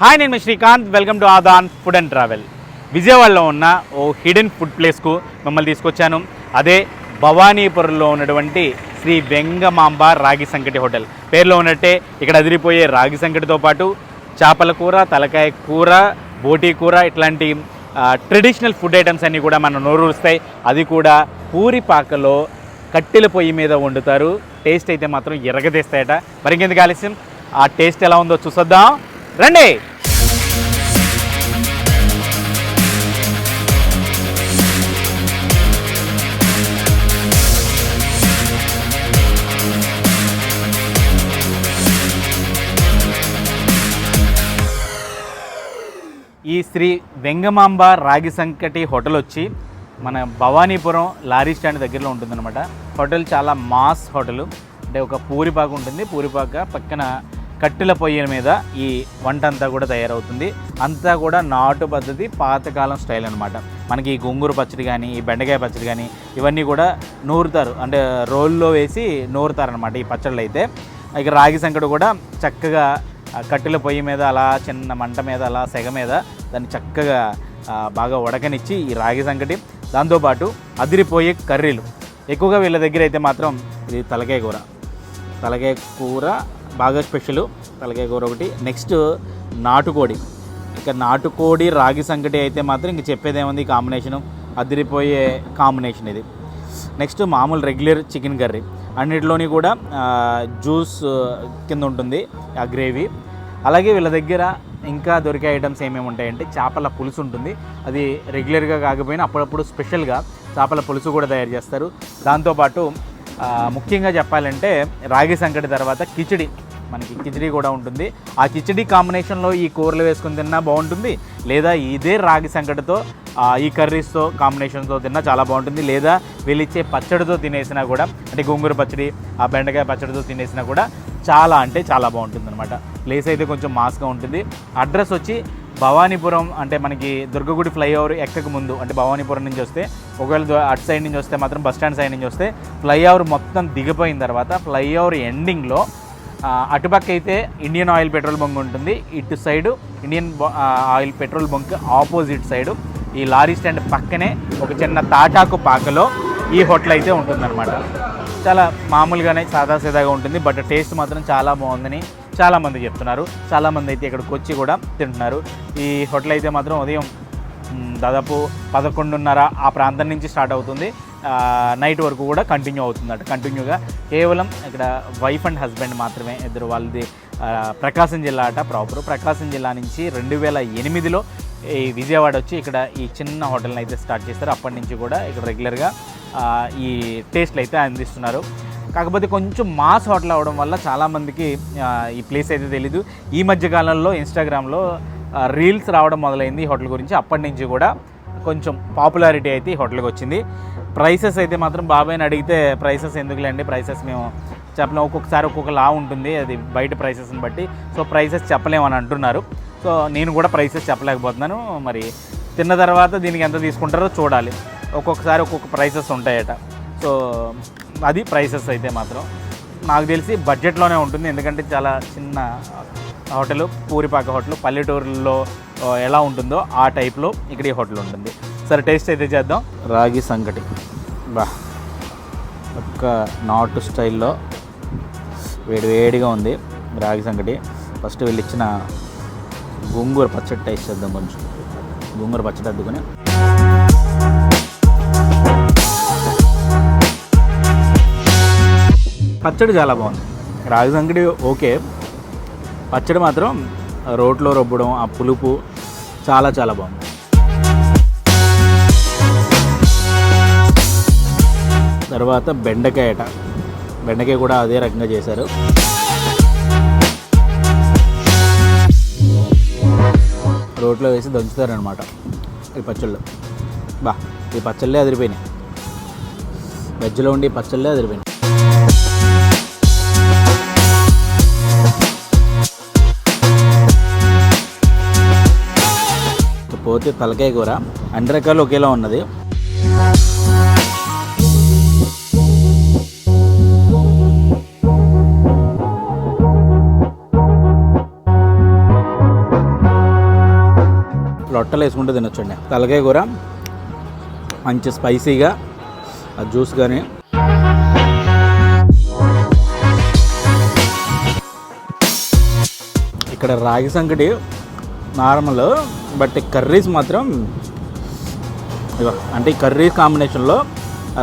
Hi నేను మీ Srikanth. Welcome to Adaan food and travel. విజయవాడలో ఉన్న ఓ హిడెన్ ఫుడ్ ప్లేస్కు మిమ్మల్ని తీసుకొచ్చాను. అదే భవానీపురంలో ఉన్నటువంటి శ్రీ వెంగమాంబ రాగి సంకటి హోటల్. పేరులో ఉన్నట్టే ఇక్కడ అదిరిపోయే రాగి సంకటితో పాటు చేపల కూర తలకాయ కూర బోటీ కూర ఇట్లాంటి ట్రెడిషనల్ ఫుడ్ ఐటమ్స్ అన్నీ కూడా మన నోరూరుస్తాయి అది కూడా పూరి పాకలో కట్టెల పొయ్యి మీద వండుతారు. టేస్ట్ అయితే మాత్రం ఎరగదీస్తాయట మరి ఇంకెందుకు ఆలస్యం? ఆ టేస్ట్ ఎలా ఉందో చూసొద్దాం. రండి. ఈ శ్రీ వెంగమాంబ రాగి సంకటి హోటల్ వచ్చి మన భవానీపురం లారీ స్టాండ్ దగ్గరలో ఉంటుందన్నమాట. హోటల్ చాలా మాస్ హోటల్. అంటే ఒక పూరిపాక ఉంటుంది. పూరిపాక పక్కన కట్టెల పొయ్యి మీద ఈ వంట అంతా కూడా తయారవుతుంది. అంతా కూడా నాటు పద్ధతి పాతకాలం స్టైల్ అనమాట మనకి ఈ గోంగూర పచ్చడి కానీ ఈ బెండకాయ పచ్చడి కానీ ఇవన్నీ కూడా నూరుతారు. అంటే రోల్లో వేసి నూరుతారనమాట ఈ పచ్చళ్ళు అయితే. ఇక రాగి సంకటి కూడా చక్కగా కట్టెల పొయ్యి మీద అలా చిన్న మంట మీద అలా సెగ మీద దాన్ని చక్కగా బాగా ఉడకనిచ్చి ఈ రాగి సంకటి. దాంతోపాటు అదిరిపోయే కర్రీలు. ఎక్కువగా వీళ్ళ దగ్గర అయితే మాత్రం ఇది తలకాయ కూర. తలకాయ కూర బాగా స్పెషల్. తలకాయ కూర ఒకటి. నెక్స్ట్ నాటుకోడి. ఇక నాటుకోడి రాగి సంకటి అయితే మాత్రం ఇంక చెప్పేది ఏముంది ఈ కాంబినేషను. అదిరిపోయే కాంబినేషన్ ఇది. నెక్స్ట్ మామూలు రెగ్యులర్ చికెన్ కర్రీ. అన్నిటిలోని కూడా జ్యూస్ కింద ఉంటుంది ఆ గ్రేవీ. అలాగే వీళ్ళ దగ్గర ఇంకా దొరికే ఐటమ్స్ ఏమేమి ఉంటాయంటే చేపల పులుసు ఉంటుంది. అది రెగ్యులర్గా కాకపోయినా అప్పుడప్పుడు స్పెషల్గా చేపల పులుసు కూడా తయారు చేస్తారు. దాంతోపాటు ముఖ్యంగా చెప్పాలంటే రాగి సంకటి తర్వాత కిచిడి. మనకి కిచిడి కూడా ఉంటుంది. ఆ కిచిడి కాంబినేషన్లో ఈ కూరలు వేసుకుని తిన్నా బాగుంటుంది. లేదా ఇదే రాగి సంకటితో ఈ కర్రీస్తో కాంబినేషన్తో తిన్నా చాలా బాగుంటుంది. లేదా వీళ్ళిచ్చే పచ్చడితో తినేసినా కూడా అంటే గోంగూర పచ్చడి ఆ బెండకాయ పచ్చడితో తినేసినా కూడా చాలా అంటే చాలా బాగుంటుంది అనమాట ప్లేస్ అయితే కొంచెం మాస్గా ఉంటుంది. అడ్రస్ వచ్చి భవానీపురం అంటే మనకి దుర్గగుడి ఫ్లైఓవర్ ఎక్కక ముందు అంటే భవానీపురం నుంచి వస్తే ఒకవేళ అటు సైడ్ నుంచి వస్తే మాత్రం బస్ స్టాండ్ సైడ్ నుంచి వస్తే ఫ్లైఓవర్ మొత్తం దిగిపోయిన తర్వాత ఫ్లైఓవర్ ఎండింగ్లో అటుపక్క అయితే ఇండియన్ ఆయిల్ పెట్రోల్ బంక్ ఉంటుంది. ఇటు side Indian oil petrol bunk opposite side ఈ లారీ స్టాండ్ పక్కనే ఒక చిన్న తాటాకు పాకలో ఈ హోటల్ అయితే ఉంటుందన్నమాట. చాలా మామూలుగానే సాదాసీదాగా ఉంటుంది బట్ టేస్ట్ మాత్రం చాలా బాగుందని చాలామంది చెప్తున్నారు. చాలామంది అయితే ఇక్కడికి వచ్చి కూడా తింటున్నారు. ఈ హోటల్ అయితే మాత్రం ఉదయం దాదాపు పదకొండున్నర ఆ ప్రాంతం నుంచి స్టార్ట్ అవుతుంది. నైట్ వరకు కూడా కంటిన్యూ అవుతుందట. కంటిన్యూగా కేవలం ఇక్కడ వైఫ్ అండ్ హస్బెండ్ మాత్రమే ఇద్దరు వాళ్ళది ప్రకాశం జిల్లా అట ప్రాపర్. ప్రకాశం జిల్లా నుంచి రెండు వేల ఎనిమిదిలో ఈ విజయవాడ వచ్చి ఇక్కడ ఈ చిన్న హోటల్ని అయితే స్టార్ట్ చేస్తారు. అప్పటి నుంచి కూడా ఇక్కడ రెగ్యులర్గా ఈ టేస్ట్లు అయితే అందిస్తున్నారు. కాకపోతే కొంచెం మాస్ హోటల్ అవడం వల్ల చాలామందికి ఈ ప్లేస్ అయితే తెలీదు. ఈ మధ్యకాలంలో ఇన్స్టాగ్రామ్లో రీల్స్ రావడం మొదలైంది ఈ హోటల్ గురించి. అప్పటి నుంచి కూడా కొంచెం పాపులారిటీ అయితే ఈ హోటల్కి వచ్చింది. ప్రైసెస్ అయితే మాత్రం బాబాయ్ని అడిగితే ప్రైసెస్ ఎందుకులేండి? ప్రైసెస్ మేము చెప్పలేం. ఒక్కొక్కసారి ఒక్కొక్క లా ఉంటుంది. అది బయట ప్రైసెస్ని బట్టి. సో ప్రైసెస్ చెప్పలేమని అంటున్నారు. సో నేను కూడా ప్రైసెస్ చెప్పలేకపోతున్నాను. మరి తిన్న తర్వాత దీనికి ఎంత తీసుకుంటారో చూడాలి. ఒక్కొక్కసారి ఒక్కొక్క ప్రైసెస్ ఉంటాయట. సో అది ప్రైసెస్ అయితే మాత్రం నాకు తెలిసి బడ్జెట్లోనే ఉంటుంది. ఎందుకంటే చాలా చిన్న హోటల్ పూరిపాక హోటల్ పల్లెటూరులో ఎలా ఉంటుందో ఆ టైప్లో ఇక్కడ ఈ హోటల్ ఉంటుంది. సరే టేస్ట్ అయితే చేద్దాం. రాగి సంకటి బా. ఒక్క నాటు స్టైల్లో వేడి వేడిగా ఉంది రాగి సంకటి ఫస్ట్ వీళ్ళు ఇచ్చిన గోంగూర పచ్చడి టేస్ట్ చేద్దాం కొంచెం. గోంగూర పచ్చడి అద్దుకొని. పచ్చడి చాలా బాగుంది. రాగి సంకటి ఓకే. పచ్చడి మాత్రం రోట్లో రుబ్బడం ఆ పులుపు చాలా చాలా బాగుంది. తర్వాత బెండకాయట బెండకాయ కూడా అదే రకంగా చేశారు. రోట్లో వేసి దంచుతారనమాట ఈ పచ్చళ్ళు. బా ఈ పచ్చళ్ళే అదిరిపోయినాయి. వెజ్లో ఉండి పచ్చళ్ళే అదిరిపోయినాయి. లేకపోతే తలకాయ కూర. అన్ని రకాలు ఒకేలా ఉన్నది. లొట్టలు వేసుకుంటే తినొచ్చండి. తలకాయ కూర మంచి స్పైసీగా ఆ జ్యూస్ కానీ ఇక్కడ రాగి సంకటి నార్మల్ బట్ కర్రీస్ మాత్రం ఇగో అంటే ఈ కర్రీ కాంబినేషన్లో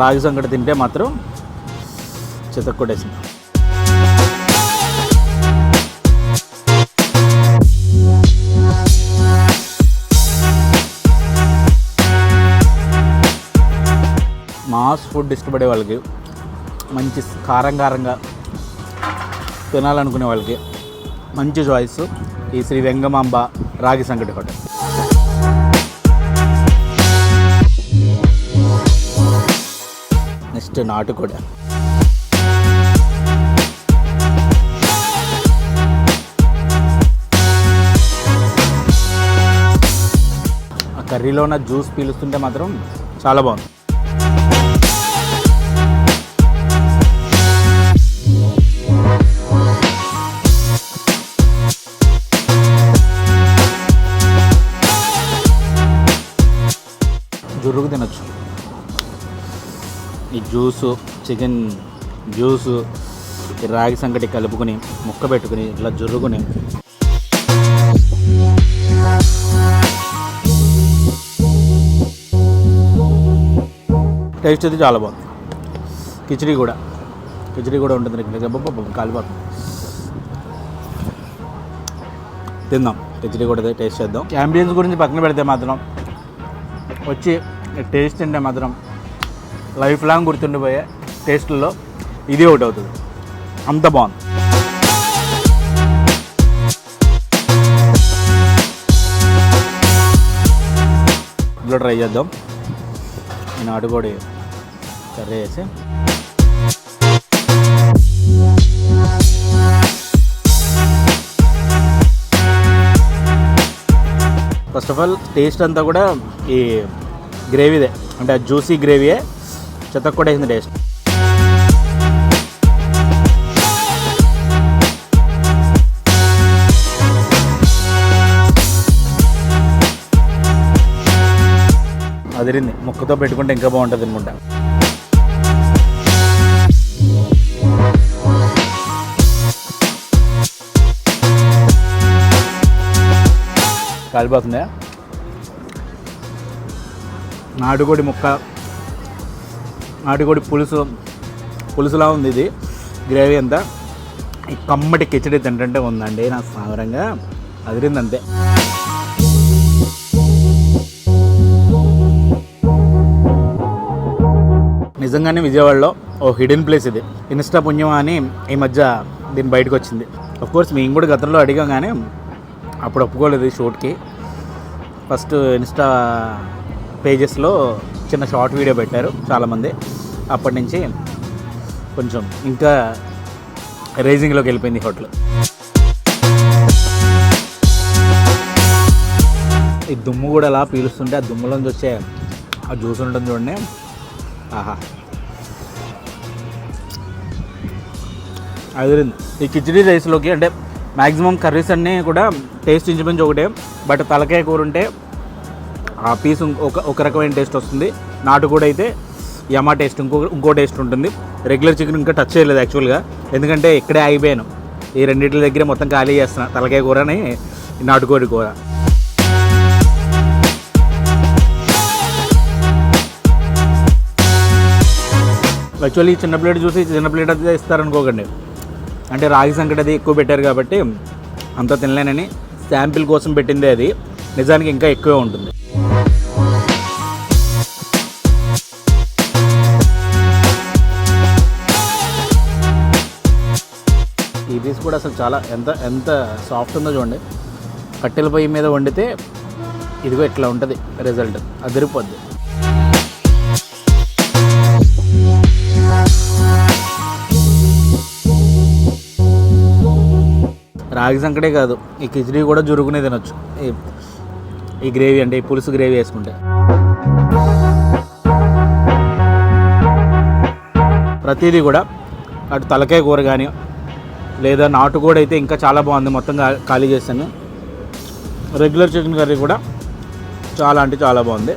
రాగి సంగట తింటే మాత్రం చితక్కొట్టేసింది మాస్ ఫుడ్ ఇష్టపడే వాళ్ళకి మంచి కారం కారంగా తినాలనుకునే వాళ్ళకి మంచి చాయిస్. ఈ శ్రీ వెంగమాంబ రాగి సంగటి హోటల్ నెక్స్ట్ నాటుకోడ ఆ కర్రీలో ఉన్న జ్యూస్ పీలుస్తుంటే మాత్రం చాలా బాగుంది. జ్యూసు చికెన్ జ్యూసు రాగి సంగటి కలుపుకొని ముక్క పెట్టుకుని ఇట్లా జుర్రుకుని. టేస్ట్ అయితే చాలా బాగుంది. కిచడీ కూడా. కిచడీ కూడా ఉంటుంది ఇక్కడ కాలిపోతుంది. తిందాం. కిచడీ కూడా టేస్ట్ చేద్దాం. అంబియన్స్ గురించి పక్కన పెడితే మాత్రం వచ్చి టేస్ట్ తింటే మాత్రం లైఫ్ లాంగ్ గుర్తుండిపోయే టేస్ట్లో ఇది ఒకటి అవుతుంది. అంత బాగుంది. ఇందులో ట్రై చేద్దాం. నేను అడుగుడి కర్రీ వేసి ఫస్ట్ ఆఫ్ ఆల్ టేస్ట్ అంతా కూడా ఈ గ్రేవీదే అంటే ఆ జ్యూసీ గ్రేవీయే చెత్త కూడా వేసింది టేస్ట్ అదిరింది. ముక్కతో పెట్టుకుంటే ఇంకా బాగుంటుంది అనుకుంటా కాలిపోతుందా? నాటుకోడి ముక్క. నాటుకోడి పులుసు పులుసులా ఉంది ఇది. గ్రేవీ అంతా. ఈ కమ్మటి కిచడి తింటే ఉందండి నా సాగరంగా అదిరింది అంతే నిజంగానే విజయవాడలో ఓ హిడెన్ ప్లేస్ ఇది. ఇన్స్టా పుణ్యం అని ఈ మధ్య దీని బయటకు వచ్చింది అఫ్ కోర్స్ మేము కూడా గతంలో అడిగాం కానీ అప్పుడు ఒప్పుకోలేదు ఈ షూట్కి. ఫస్ట్ ఇన్స్టా పేజెస్లో చిన్న షార్ట్ వీడియో పెట్టారు చాలామంది. అప్పటి నుంచి కొంచెం ఇంకా రేజింగ్లోకి వెళ్ళిపోయింది హోటల్. ఈ దుమ్ము కూడా అలా పీలుస్తుంటే ఆ దుమ్ములోంచి వచ్చే ఆ జ్యూస్ ఉంటుంది చూడండి. ఆహా. అదిరింది. ఈ కిచిడీ రైస్లోకి అంటే మ్యాక్సిమం కర్రీస్ అన్నీ కూడా టేస్ట్ ఇంచుమించు ఒకటే బట్ తలకాయ కూర ఉంటే ఆ పీస్ ఒక ఒక రకమైన టేస్ట్ వస్తుంది. నాటుకోడి అయితే యమా టేస్ట్ ఇంకో ఇంకో టేస్ట్ ఉంటుంది. రెగ్యులర్ చికెన్ ఇంకా టచ్ చేయలేదు యాక్చువల్గా ఎందుకంటే ఇక్కడే అయిపోయాను ఈ రెండింటి దగ్గర మొత్తం ఖాళీ చేస్తున్నా. తలకాయ కూరని నాటుకోడి కూర. యాక్చువల్లీ చిన్న ప్లేట్ చూసి చిన్న ప్లేట్ అయితే ఇస్తారనుకోకండి. అంటే రాగి సంకటి అది ఎక్కువ పెట్టారు కాబట్టి అంత తినలేనని శాంపిల్ కోసం పెట్టిందే అది. నిజానికి ఇంకా ఎక్కువే ఉంటుంది. ఈ పీస్ కూడా అసలు చాలా ఎంత ఎంత సాఫ్ట్ ఉందో చూడండి. కట్టెల పొయ్యి మీద వండితే ఇదిగో ఇట్లా ఉంటుంది రిజల్ట్ అదిరిపోద్ది. రాగి సంకటే కాదు ఈ కిచడీ కూడా జురుకునే తినొచ్చు. ఈ- గ్రేవీ అంటే ఈ పులుసు గ్రేవీ వేసుకుంటే. ప్రతిదీ కూడా అటు తలకాయ కూర కానీ లేదా నాటుకోడి అయితే ఇంకా చాలా బాగుంది మొత్తం ఖాళీ చేస్తాను. రెగ్యులర్ చికెన్ కర్రీ కూడా చాలా అంటే చాలా బాగుంది.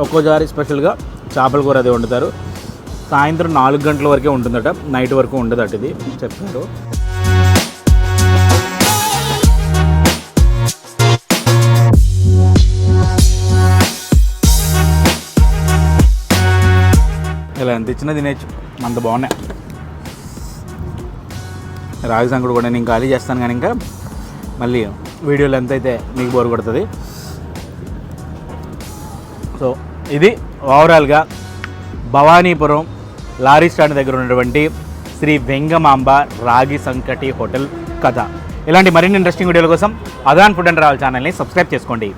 ఒక్కోసారి స్పెషల్గా చేపల కూర అది వండుతారు. సాయంత్రం నాలుగు గంటల వరకే ఉంటుందట నైట్ వరకు ఉండదట ఇది చెప్పారు ఇలా ఎంత ఇచ్చినా తినేచ్చు అంత బాగున్నాయి. రాగి సంకుడు కూడా నేను ఖాళీ చేస్తాను కానీ ఇంకా మళ్ళీ వీడియోలు ఎంత అయితే మీకు బోర్ కొడుతుంది. సో ఇది ఓవరాల్గా భవానీపురం లారీ స్టాండ్ దగ్గర ఉన్నటువంటి శ్రీ వెంగమాంబ రాగి సంకటి హోటల్ కథ. ఇలాంటి మరిన్ని ఇంట్రెస్టింగ్ వీడియోల కోసం అదాన్ ఫుడ్ అండ్ ట్రావెల్ ఛానల్ని సబ్స్క్రైబ్ చేసుకోండి.